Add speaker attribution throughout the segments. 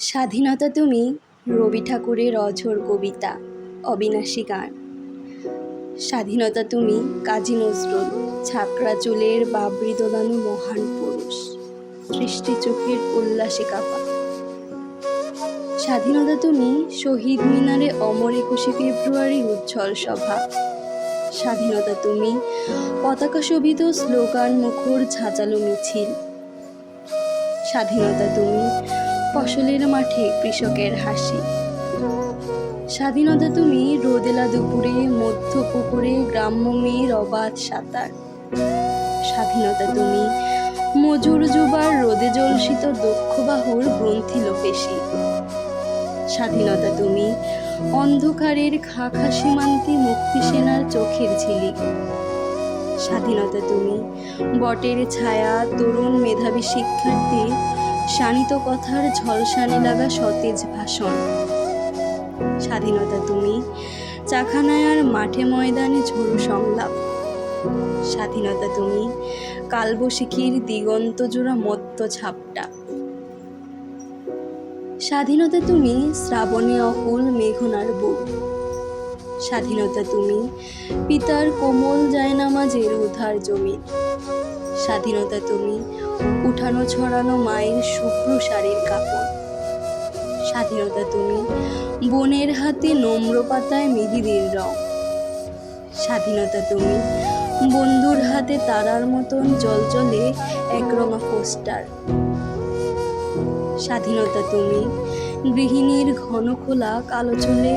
Speaker 1: স্বাধীনতা তুমি, রবি ঠাকুরের অঝোর কবিতা, অবিনাশী গান। স্বাধীনতা তুমি, কাজী নজরুল ছাকরা চুলের বাবরি দোলানো মহান পুরুষ, সৃষ্টি চোখের উল্লাসে কাপা। স্বাধীনতা তুমি, শহীদ মিনারে অমর একুশে ফেব্রুয়ারি উজ্জ্বল সভা। স্বাধীনতা তুমি, পতাকা শোভিত স্লোগান মুখর ঝাঁচালো মিছিল। স্বাধীনতা তুমি ফসলের মাঠে কৃষকের হাসি। স্বাধীনতা তুমি রোদেলা দুপুরে মধ্য পুকুরে গ্রাম্য মেয়ের অবাধ সাঁতার। স্বাধীনতা তুমি মজুর যুবার রোদে জলসিত দক্ষ বাহুর গ্রন্থিল পেশি স্বাধীনতা তুমি অন্ধকারের খাখা সীমান্তে মুক্তি সেনার চোখের ঝিলি। স্বাধীনতা তুমি বটের ছায়া তরুণ মেধাবী শিক্ষার্থী শানিত কথার ঝলসানি লাগা সতেজ ভাষণ। স্বাধীনতা তুমি চাখানায়ার মাঠে ময়দানে ঝোড়ো সংলাপ। স্বাধীনতা তুমি, কালবশিখির দিগন্ত জোড়া মত্ত ছাপটা। স্বাধীনতা তুমি, শ্রাবণে অকুল মেঘনার বুক। স্বাধীনতা তুমি, পিতার কোমল জায়নামাজের উধার জমি। স্বাধীনতা তুমি উঠানো ছড়ানো মায়ের শুভ্র শাড়ির কাপড়। স্বাধীনতা তুমি, বনের হাতে নম্র পাতায় মেহেদির রং। স্বাধীনতা তুমি, বন্ধুর হাতে তারার মতন জলজলে একরঙা পোস্টার। স্বাধীনতা তুমি, গৃহিণীর ঘন খোলা কালো চুলে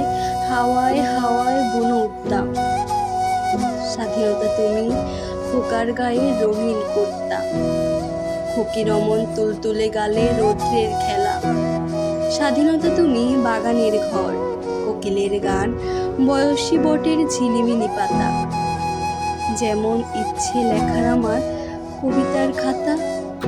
Speaker 1: হাওয়ায় হাওয়ায় বুনো উঠতাম স্বাধীনতা তুমি, খোকার গায়ে রঙিন কুর্তা। খুকি রমন তুলতুলে গালে রৌদ্রের খেলা। স্বাধীনতা তুমি বাগানের ঘর, কোকিলের গান, বয়সী বটের ঝিলিমিলি পাতা। যেমন ইচ্ছে লেখার আমার কবিতার খাতা